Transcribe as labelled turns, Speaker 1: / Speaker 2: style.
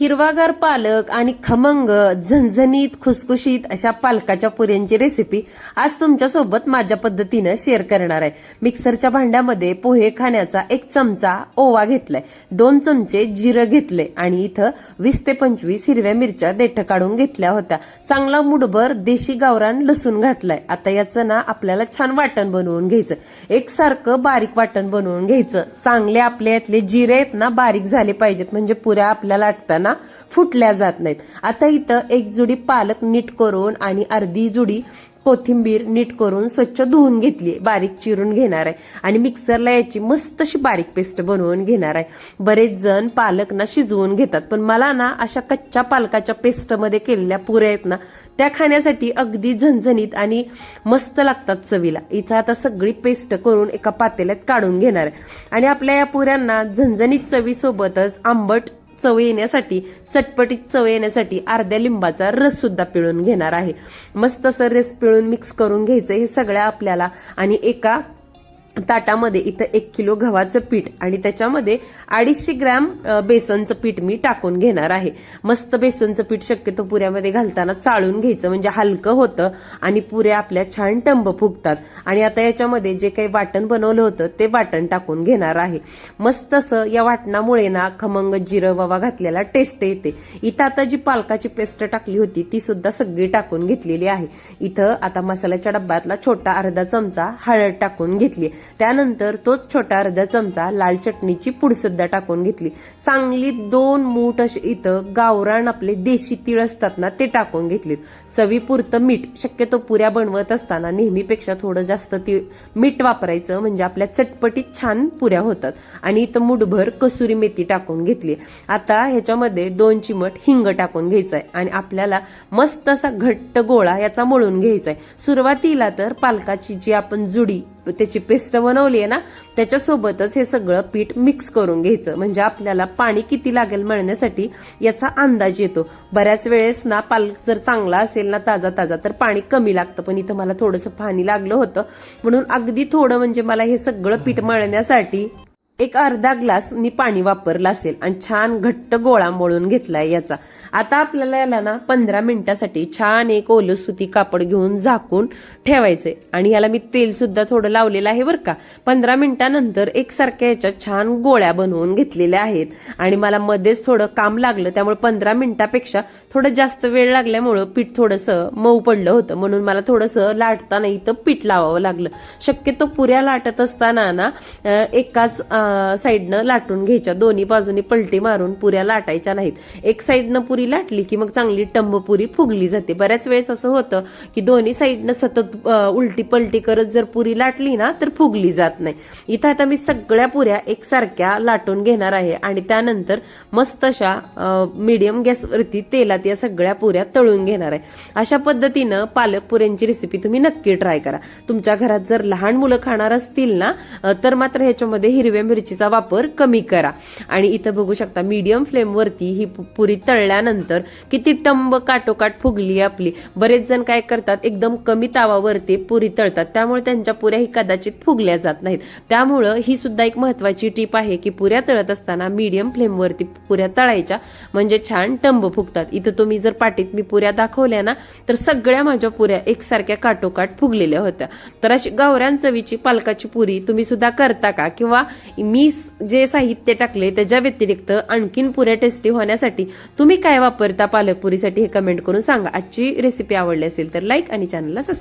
Speaker 1: हिरवागार पालक आणि खमंग झणझणीत खुसखुशीत अशा पालकाच्या पुऱ्यांची रेसिपी आज तुमच्यासोबत माझ्या पद्धतीनं शेअर करणार आहे. मिक्सरच्या भांड्यामध्ये पोहे खाण्याचा एक चमचा ओवा घेतलाय. दोन चमचे जिरं घेतले आणि इथं वीस ते पंचवीस हिरव्या मिरच्या देठ काढून घेतल्या होत्या. चांगला मुठभर देशी गावरान लसूण घातलाय. आता याचं ना आपल्याला छान वाटण बनवून घ्यायचं. एकसारखं बारीक वाटण बनवून घ्यायचं. चांगले आपल्या यातले जिरे आहेत ना बारीक झाले पाहिजेत. म्हणजे पुऱ्या आपल्याला लाटताना फुटल्या जात नाहीत. आता इथं एक जुडी पालक नीट करून आणि अर्धी जुडी कोथिंबीर नीट करून स्वच्छ धुवून घेतली बारीक चिरून घेणार आहे. आणि मिक्सरला याची मस्त अशी बारीक पेस्ट बनवून घेणार आहे. बरेच जण पालक ना शिजवून घेतात. पण मला ना अशा कच्च्या पालकाच्या पेस्टमध्ये केलेल्या पुऱ्या आहेत ना त्या खाण्यासाठी अगदी झणझणीत आणि मस्त लागतात चवीला. इथं आता सगळी पेस्ट करून एका पातेल्यात काढून घेणार आहे. आणि आपल्या या पुऱ्यांना झणझणीत चवीसोबतच आंबट चव येण्यासाठी चटपटीत चव येण्यासाठी अर्ध्या लिंबाचा रस सुद्धा पिळून घेणार आहे. मस्त असं रस पिळून मिक्स करून घ्यायचं हे सगळ्या आपल्याला आणि एका ताटामध्ये इथं एक किलो गव्हाचं पीठ आणि त्याच्यामध्ये अडीचशे ग्रॅम बेसनचं पीठ मी टाकून घेणार आहे. मस्त बेसनचं पीठ शक्यतो पुऱ्यामध्ये घालताना चाळून घ्यायचं म्हणजे हलकं होतं आणि पुऱ्या आपल्या छान टंब फुगतात. आणि आता याच्यामध्ये जे काही वाटण बनवलं होतं ते वाटण टाकून घेणार आहे. मस्त असं या वाटणामुळे ना खमंग जिरं ववा घातलेला टेस्ट येते. इथं आता जी पालकाची पेस्ट टाकली होती ती सुद्धा सगळी टाकून घेतलेली आहे. इथं आता मसाल्याच्या डब्यातला छोटा अर्धा चमचा हळद टाकून घेतली त्यानंतर तोच छोटा अर्धा चमचा लाल चटणीची पूड टाकून घेतली. चांगली दोन मूठ असे इथं गावरान आपले देशी तीळ असतात ना ते टाकून घेतलीत. चवीपुरतं मीठ शक्यतो पुऱ्या बनवत असताना नेहमीपेक्षा थोडं जास्त तीळ मीठ वापरायचं म्हणजे आपल्या चटपटीत छान पुऱ्या होतात. आणि इथं मुठभर कसुरी मेथी टाकून घेतली. आता ह्याच्यामध्ये दोन चिमट हिंग टाकून घ्यायचंय आणि आपल्याला मस्त असा घट्ट गोळा याचा मळून घ्यायचा आहे सुरुवातीला तर पालकाची जी आपण जुडी त्याची पेस्ट बनवली आहे ना त्याच्यासोबतच हे सगळं पीठ मिक्स करून घ्यायचं. म्हणजे आपल्याला पाणी किती लागेल मळण्यासाठी याचा अंदाज येतो. बऱ्याच वेळेस ना पालक जर चांगला असेल ना ताजा ताजा तर पाणी कमी लागतं. पण इथं मला थोडंसं पाणी लागलं होतं. म्हणून अगदी थोडं म्हणजे मला हे सगळं पीठ मळण्यासाठी एक अर्धा ग्लास मी पाणी वापरलं असेल. आणि छान घट्ट गोळा मळून घेतलाय याचा. आता आपल्याला याला ना पंधरा मिनिटासाठी छान एक ओलं सुती कापड घेऊन झाकून ठेवायचंय. आणि याला मी तेल सुद्धा थोडं लावलेलं आहे बरं का. पंधरा मिनिटानंतर एकसारख्या याच्या छान गोळ्या बनवून घेतलेल्या आहेत. आणि मला मध्येच थोडं काम लागलं त्यामुळे पंधरा मिनिटापेक्षा थोडं जास्त वेळ लागल्यामुळं पीठ थोडंसं मऊ पडलं होतं. म्हणून मला थोडंसं लाटताना इथं पीठ लावावं लागलं. शक्यतो पुऱ्या लाटत असताना ना एकाच साईडनं लाटून घ्यायच्या. दोन्ही बाजूनी पलटी मारून पुऱ्या लाटायच्या नाहीत. एक साईडनं पुरी लाटली की मग चांगली टंब पुरी फुगली जाते. बऱ्याच वेळेस असं होतं की दोन्ही साईडनं सतत उलटी पलटी करत जर पुरी लाटली ना तर फुगली जात नाही. इथं आता मी सगळ्या पुऱ्या एकसारख्या लाटून घेणार आहे. आणि त्यानंतर मस्त अशा मीडियम गॅसवरती तेलात या सगळ्या पुऱ्या तळून घेणार आहे. अशा पद्धतीनं पालक पुऱ्यांची रेसिपी तुम्ही नक्की ट्राय करा. तुमच्या घरात जर लहान मुलं खाणार असतील ना तर मात्र ह्याच्यामध्ये हिरव्या मिरचीचा वापर कमी करा. आणि इथं बघू शकता मीडियम फ्लेमवरती ही पुरी तळल्यानंतर किती टंब काटोकाट फुगली आपली. बरेच जण काय करतात एकदम कमी तावावरती पुरी तळतात. त्यामुळे त्यांच्या पुऱ्या ही कदाचित फुगल्या जात नाहीत. त्यामुळं ही सुद्धा एक महत्वाची टीप आहे की पुऱ्या तळत असताना मीडियम फ्लेमवरती पुऱ्या तळायच्या. म्हणजे छान टंब फुगतात. इथं तुम्ही जर पाटीत मी पुऱ्या दाखवल्या ना तर सगळ्या माझ्या पुऱ्या एकसारख्या काटोकाट फुगलेल्या होत्या. तर अशी गावरान चवीची पालकाची पुरी तुम्ही सुद्धा करता का? किंवा मी जे साहित्य टाकले त्याच्या व्यतिरिक्त आणखीन पुऱ्या टेस्टी होण्यासाठी तुम्ही काय वापरता पालक पुरीसाठी हे कमेंट करून सांगा. आजची रेसिपी आवडली असेल तर लाईक आणि चॅनलला सबस्क्राईब